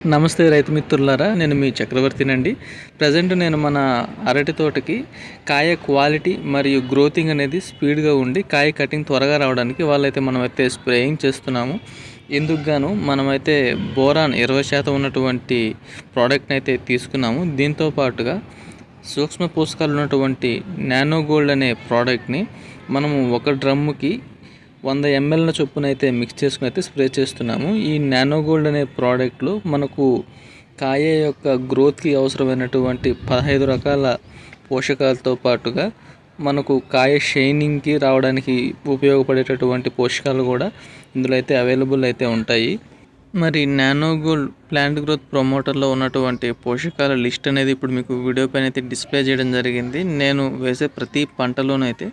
నమస్తే రైతు మిత్రులారా నేను మీ చక్రవర్తినండి. ప్రజెంట్ నేను మన అరటి తోటకి కాయ క్వాలిటీ మరియు గ్రోతింగ్ అనేది స్పీడ్గా ఉండి కాయ కటింగ్ త్వరగా రావడానికి వాళ్ళైతే మనమైతే స్ప్రేయింగ్ చేస్తున్నాము. ఇందుకు గాను మనమైతే బోరాన్ ఇరవై శాతం ఉన్నటువంటి ప్రోడక్ట్ని అయితే తీసుకున్నాము. దీంతో పాటుగా సూక్ష్మ పోషకాలు ఉన్నటువంటి నానో గోల్డ్ అనే ప్రోడక్ట్ని మనము ఒక డ్రమ్ముకి వంద ఎంఎల్న చొప్పున అయితే మిక్స్ చేసుకుని అయితే స్ప్రే చేస్తున్నాము. ఈ నానో గోల్డ్ అనే ప్రోడక్ట్లో మనకు కాయ యొక్క గ్రోత్కి అవసరమైనటువంటి పదహైదు రకాల పోషకాలతో పాటుగా మనకు కాయ షైనింగ్కి రావడానికి ఉపయోగపడేటటువంటి పోషకాలు కూడా ఇందులో అయితే అవైలబుల్ అయితే ఉంటాయి. మరి నానోగోల్డ్ ప్లాంట్ గ్రోత్ ప్రమోటర్లో ఉన్నటువంటి పోషకాల లిస్ట్ అనేది ఇప్పుడు మీకు వీడియో పైన అయితే డిస్ప్లే చేయడం జరిగింది. నేను వేసే ప్రతి పంటలోనైతే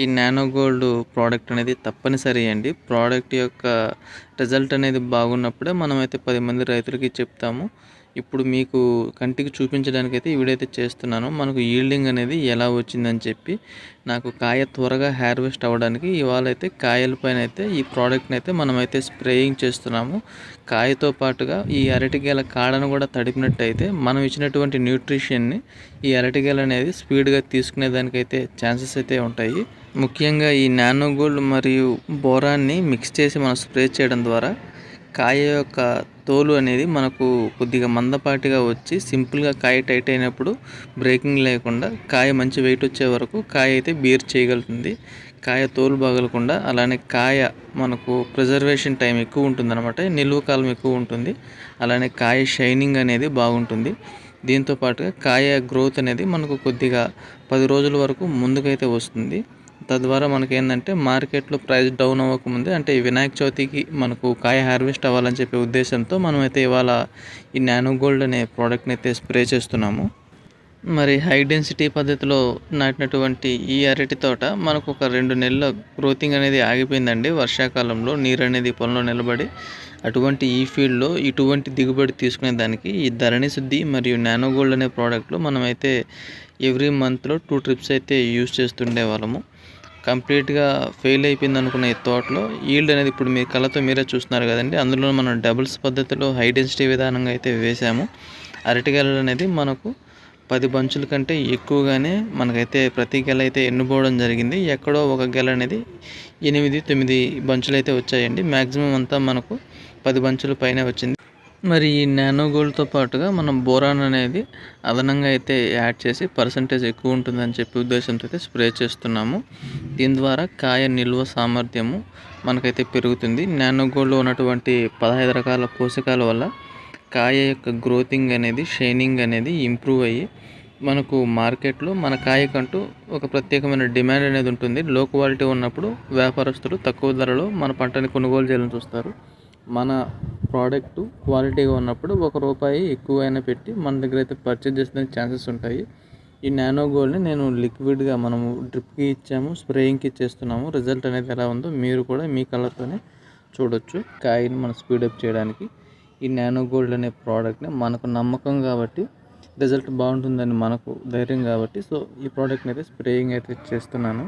ఈ నానో గోల్డ్ ప్రోడక్ట్ అనేది తప్పనిసరి అండి. ప్రోడక్ట్ యొక్క రిజల్ట్ అనేది బాగున్నప్పుడే మనమైతే పది మంది రైతులకి చెప్తాము. ఇప్పుడు మీకు కంటికి చూపించడానికి అయితే ఈ వీడియో అయితే చేస్తున్నాను. మనకు ఈల్డింగ్ అనేది ఎలా వచ్చిందని చెప్పి నాకు కాయ త్వరగా హార్వెస్ట్ అవ్వడానికి ఇవాళ అయితే కాయల పైన అయితే ఈ ప్రోడక్ట్ని అయితే మనమైతే స్ప్రేయింగ్ చేస్తున్నాము. కాయతో పాటుగా ఈ అరటిగేల కాడను కూడా తడిపినట్టయితే మనం ఇచ్చినటువంటి న్యూట్రిషన్ని ఈ అరటిగేల అనేది స్పీడ్గా తీసుకునే దానికైతే ఛాన్సెస్ అయితే ఉంటాయి. ముఖ్యంగా ఈ నానో గోల్డ్ మరియు బోరాన్ని మిక్స్ చేసి మనం స్ప్రే చేయడం ద్వారా కాయ యొక్క తోలు అనేది మనకు కొద్దిగా మందపాటిగా వచ్చి సింపుల్గా కాయ టైట్ అయినప్పుడు బ్రేకింగ్ లేకుండా కాయ మంచి వెయిట్ వచ్చే వరకు కాయ అయితే బీర్ చేయగలుగుతుంది. కాయ తోలు బాగలకుండా అలానే కాయ మనకు ప్రిజర్వేషన్ టైం ఎక్కువ ఉంటుంది అనమాట నిల్వ కాలం ఎక్కువ ఉంటుంది. అలానే కాయ షైనింగ్ అనేది బాగుంటుంది. దీంతో పాటుగా కాయ గ్రోత్ అనేది మనకు కొద్దిగా పది రోజుల వరకు ముందుకైతే వస్తుంది. తద్వారా మనకి ఏంటంటే మార్కెట్లో ప్రైస్ డౌన్ అవ్వకముందే అంటే ఈ వినాయక చవితికి మనకు కాయ హార్వెస్ట్ అవ్వాలని చెప్పే ఉద్దేశంతో మనమైతే ఇవాళ ఈ నానో గోల్డ్ అనే ప్రోడక్ట్ని అయితే స్ప్రే చేస్తున్నాము. మరి హై డెన్సిటీ పద్ధతిలో నాటినటువంటి ఈ అరటి తోట మనకు ఒక రెండు నెలల గ్రోతింగ్ అనేది ఆగిపోయిందండి. వర్షాకాలంలో నీరు అనేది పొలంలో నిలబడి అటువంటి ఈ ఫీల్డ్లో ఇటువంటి దిగుబడి తీసుకునే దానికి ఈ ధరణి శుద్ధి మరియు నానో గోల్డ్ అనే ప్రోడక్ట్లు మనమైతే ఎవ్రీ మంత్లో టూ ట్రిప్స్ అయితే యూజ్ చేస్తుండే వాళ్ళము. కంప్లీట్గా ఫెయిల్ అయిపోయింది అనుకున్న ఈ తోటలో ఈల్డ్ అనేది ఇప్పుడు మీ కళ్ళతో మీరే చూస్తున్నారు కదండి. అందులో మనం డబుల్స్ పద్ధతిలో హై డెన్సిటీ విధానంగా అయితే వేసాము. అరటిగెలలు అనేది మనకు పది బంచుల కంటే ఎక్కువగానే మనకైతే ప్రతి గెల అయితే ఎన్నుకోవడం జరిగింది. ఎక్కడో ఒక గెల అనేది ఎనిమిది తొమ్మిది బంచులు అయితే వచ్చాయండి. మ్యాక్సిమం అంతా మనకు పది బంచుల పైన వచ్చింది. మరి ఈ నానో గోల్డ్తో పాటుగా మనం బోరాన్ అనేది అదనంగా అయితే యాడ్ చేసి పర్సంటేజ్ ఎక్కువ ఉంటుందని చెప్పి ఉద్దేశంతో అయితే స్ప్రే చేస్తున్నాము. దీని ద్వారా కాయ నిల్వ సామర్థ్యము మనకైతే పెరుగుతుంది. నానో గోల్డ్లో ఉన్నటువంటి పదహైదు రకాల పోషకాల వల్ల కాయ యొక్క గ్రోతింగ్ అనేది షైనింగ్ అనేది ఇంప్రూవ్ అయ్యి మనకు మార్కెట్లో మన కాయకంటూ ఒక ప్రత్యేకమైన డిమాండ్ అనేది ఉంటుంది. లో క్వాలిటీ ఉన్నప్పుడు వ్యాపారస్తులు తక్కువ ధరలో మన పంటని కొనుగోలు చేయాలని చూస్తారు. మన ప్రోడక్ట్ క్వాలిటీగా ఉన్నప్పుడు ఒక రూపాయి ఎక్కువైనా పెట్టి మన దగ్గర అయితే పర్చేజ్ చేసుకునే ఛాన్సెస్ ఉంటాయి. ఈ నానో గోల్డ్ని నేను లిక్విడ్గా మనము డ్రిప్కి ఇచ్చాము స్ప్రేయింగ్కి ఇచ్చేస్తున్నాము రిజల్ట్ అనేది ఎలా ఉందో మీరు కూడా మీ కలర్తోనే చూడొచ్చు. కాయని మనం స్పీడప్ చేయడానికి. ఈ నానో గోల్డ్ అనే ప్రోడక్ట్ని మనకు నమ్మకం కాబట్టి రిజల్ట్ బాగుంటుందని మనకు ధైర్యం కాబట్టి సో ఈ ప్రోడక్ట్ని అయితే స్ప్రేయింగ్ అయితే చేస్తున్నాను.